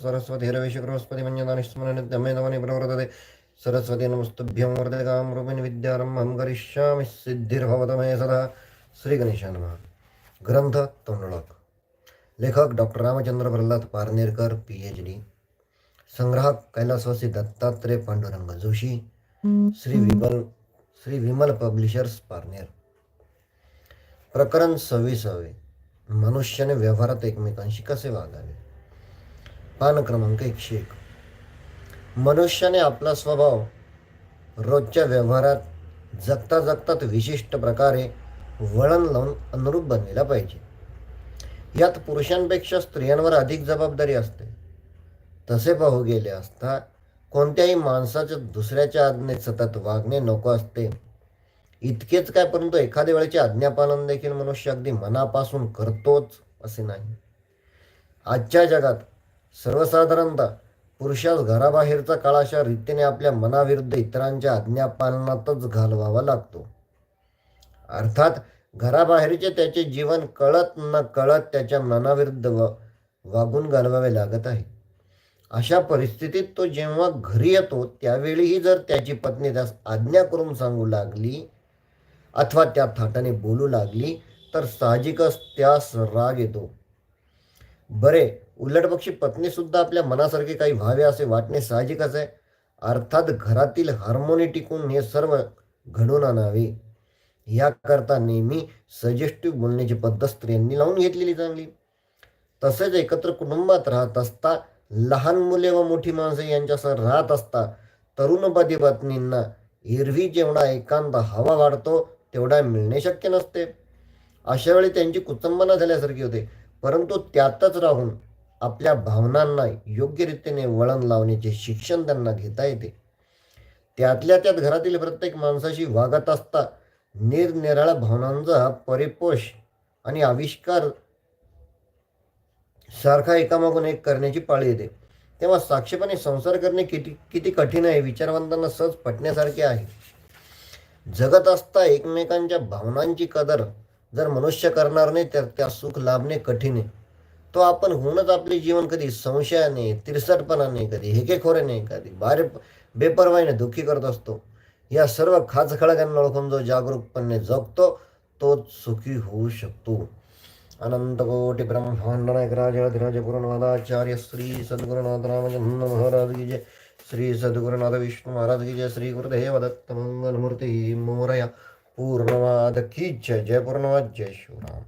सरस्वती रविशुक्रस्पति मन्यदानिस्मरणित्यमेदवनि प्रवर्तते सरस्वती नमस्तुभ्यं वर्धकां रूपिणी विद्यारंभं करिष्यामि सिद्धिर्भवत मे सदा। श्री गणेशाय नमः। ग्रंथ तोंडळक लेखक doctor Ramchandra Pralhad Parnerkar P H D संग्राहक कैलासवासी दत्तात्रय पांडुरंग जोशी। श्री विमल श्री विमल पब्लिशर्स पारनेर। प्रकरण सव्वीसावे। मनुष्याने व्यवहारात एकमेकांशी कसे वागावे? पान क्रमांक एकशे एक. मनुष्याने आपला स्वभाव रोजच्या व्यवहारात जगता जगतात विशिष्ट प्रकारे वळण लावून अनुरूप बनलेला पाहिजे. यात पुरुषांपेक्षा स्त्रियांवर अधिक जबाबदारी असते. तसे पाहू गेले असता कोणत्याही माणसाच्या दुसऱ्याच्या आज्ञेत सतत वागणे नको असते. इतकेच काय परंतु एखाद्या वेळेचे आज्ञापालन देखील मनुष्य अगदी मनापासून करतोच असे नाही. आजच्या जगात सर्वसाधारणतः पुरुषास घराबाहेरचा काळ अशा रीतीने आपल्या मनाविरुद्ध इतरांच्या आज्ञापालनातच घालवावा लागतो. अर्थात घराबाहेरचे त्याचे जीवन कळत न कळत त्याच्या मनाविरुद्ध व वागून घालवावे लागत आहे. अशा परिस्थितीत तो जेव्हा घरी येतो त्यावेळीही जर त्याची पत्नी त्यास आज्ञा करून सांगू लागली अथवा त्या थाटाने बोलू लागली तर साहजिकच त्यास राग येतो. बरे उलटपक्षी पत्नीसुद्धा आपल्या मनासारखे काही व्हावे असे वाटणे साहजिकच आहे. अर्थात घरातील हार्मोनी टिकून हे सर्व घडून आणावे. याकरता नेहमी सजेस्टिव्ह बोलण्याची पद्धत स्त्रियांनी लावून घेतलेली चांगली. तसेच एकत्र कुटुंबात राहत असता लहान मुले व मोठी माणसे यांच्यासह राहत असता तरुणपदी पत्नींना एरवी जेवढा एकांत हवा वाढतो तेवढा मिळणे शक्य नसते. अशा वेळी त्यांची कुचंबना झाल्यासारखी होते. परंतु त्यातच राहून आपल्या भावनांना योग्य रीतीने वळण लावण्याचे शिक्षण त्यांना घेता येते. त्यातल्या त्यात घरातील प्रत्येक माणसाशी वागत असता निरनिराळ्या भावनांचा परिपोष आणि आविष्कार सारखा एकामागून एक करण्याची पाळी येते. तेव्हा साक्षपणे संसार करणे किती किती कठीण आहे विचारवंतांना सहज पटण्यासारखे आहे. जगत असता एकमेकांच्या भावनांची कदर जर मनुष्य करणार नाही तर त्या सुख लाभणे कठीण आहे. तो आपण होऊनच आपले जीवन कधी संशयाने तिरसटपणाने कधी हेकेखोऱ्याने कधी बारे बेपरवाईने दुःखी करत असतो. या सर्व खाचखळग्यांना ओळखून जो जागरूकपणे जगतो तोच सुखी होऊ शकतो. अनंतकोटी ब्रह्मांड नायक राजाधिराज गुरुनाथाचार्य श्री सद्गुरुनाथ रामचंद्र महाराज की जय. श्री सद्गुरुनाथ विष्णू महाराज की जय. श्री गुरुदेव दत्त मंगलमूर्ती मोरया पूर्णवाद की जय. जय पूर्णवाद जय शिवराम.